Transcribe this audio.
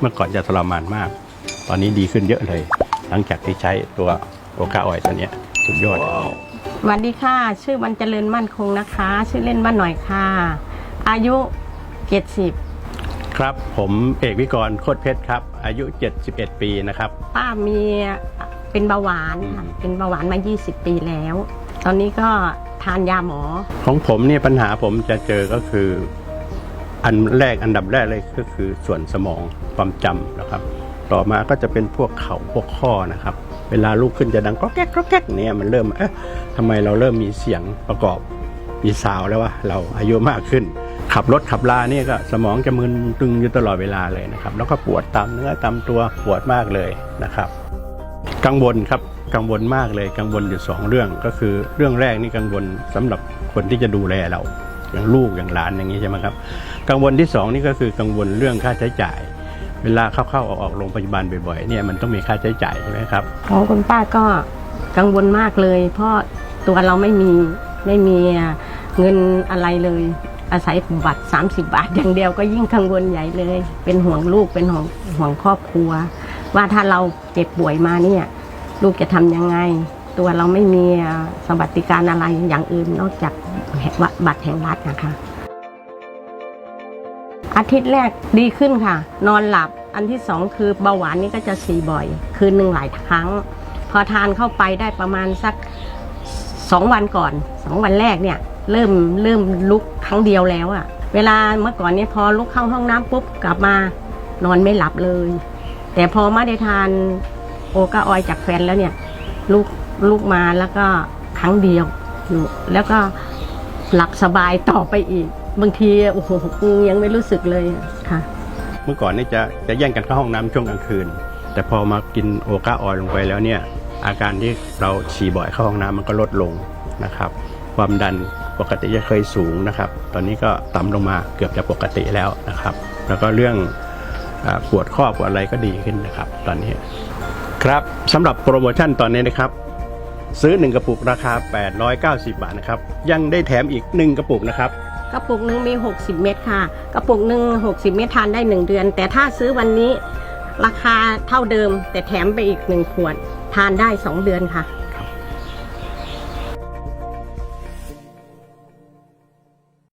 เมื่อก่อนจะทรมานมาก ตอนนี้ดีขึ้นเยอะเลย หลังจากที่ใช้ตัวโอกาออยตัวเนี้ยสุดยอด สวัสดีค่ะ ชื่อวันเจริญมั่นคงนะคะ ชื่อเล่นว่าหน่อยค่ะ อายุ 70 ครับ ผมเอกวิกรโคตรเพชรครับ อายุ 71 ปีนะครับ ป้ามีเป็นเบาหวานค่ะอืม เป็นเบาหวานมา 20 ปีแล้ว ตอนนี้ก็ทานยาหมอ ของผมเนี่ยปัญหาผมจะเจอก็คือ อันแรกอันดับแรกเลยก็คือส่วนสมองความจำนะครับ ต่อมาก็จะเป็นพวกเข่าพวกข้อนะครับ เวลาลุกขึ้นจะดังก๊อกแก๊กก๊อกแก๊กเนี่ยมันเริ่มเอ๊ะทำไมเราเริ่มมีเสียงประกอบมีซาวด์แล้วว่าเราอายุมากขึ้น ขับรถขับลาเนี่ยก็สมองจะมึนตึงอยู่ตลอดเวลาเลยนะครับ แล้วก็ปวดตามเนื้อตามตัวปวดมากเลยนะครับ กังวลครับกังวลมากเลยกังวลอยู่สองเรื่องก็คือเรื่องแรกนี่กังวลสำหรับคนที่จะดูแลเรา อย่างลูกอย่างหลานอย่างนี้ใช่ไหมครับ กังวลที่สองนี่ก็คือกังวลเรื่องค่าใช้จ่าย เวลาเข้าๆออกๆโรงพยาบาลบ่อยๆเนี่ยมันต้องมีค่าใช้จ่ายใช่ไหมครับของคุณป้าก็กังวลมากเลย เพราะตัวเราไม่มีไม่มีเงินอะไรเลยอาศัยบัตร 30 บาทอย่างเดียวก็ยิ่งกังวลใหญ่เลย เป็นห่วงลูกเป็นห่วงห่วงครอบครัว ว่าถ้าเราเจ็บป่วยมาเนี่ย ลูกจะทำยังไง ตัวเราไม่มีสวัสดิการอะไรอย่างอื่นนอกจากบัตรแห่งรัฐนะคะ อาทิตย์แรกดีขึ้นค่ะ นอนหลับอันที่สองคือเบาหวานนี่ก็จะสีบ่อย คืนหนึ่งหลายครั้ง พอทานเข้าไปได้ประมาณสักสองวันก่อนสองวันแรกเนี่ยเริ่มเริ่มลุกครั้งเดียวแล้วอะเวลาเมื่อก่อนเนี่ยพอลุกเข้าห้องน้ำปุ๊บกลับมานอนไม่หลับเลย แต่พอมาได้ทานโอกาออยจากแฟนแล้วเนี่ยลุก ลุกมาแล้วก็ครั้งเดียวอยู่แล้วก็หลับสบายต่อไปอีก บางทีโอ้โหยังไม่รู้สึกเลยค่ะ เมื่อก่อนนี่จะจะแย่งกันเข้าห้องน้ำช่วงกลางคืน แต่พอมากินโอกาออยลงไปแล้วเนี่ย อาการที่เราฉี่บ่อยเข้าห้องน้ำมันก็ลดลงนะครับ ความดันปกติจะเคยสูงนะครับ ตอนนี้ก็ต่ำลงมาเกือบจะปกติแล้วนะครับ แล้วก็เรื่องปวดข้อปวดอะไรก็ดีขึ้นนะครับ ตอนนี้ครับสำหรับโปรโมชั่นตอนนี้นะครับ ซื้อ 1 กระปุกราคา 890 บาทนะครับ ยังได้แถมอีก 1 กระปุกนะครับ กระปุกหนึ่งมี 60 เม็ดค่ะ กระปุกหนึ่ง60 เม็ดทานได้ 1 เดือน แต่ถ้าซื้อวันนี้ราคาเท่าเดิม แต่แถมไปอีก 1 ขวด ทานได้ 2 เดือนค่ะ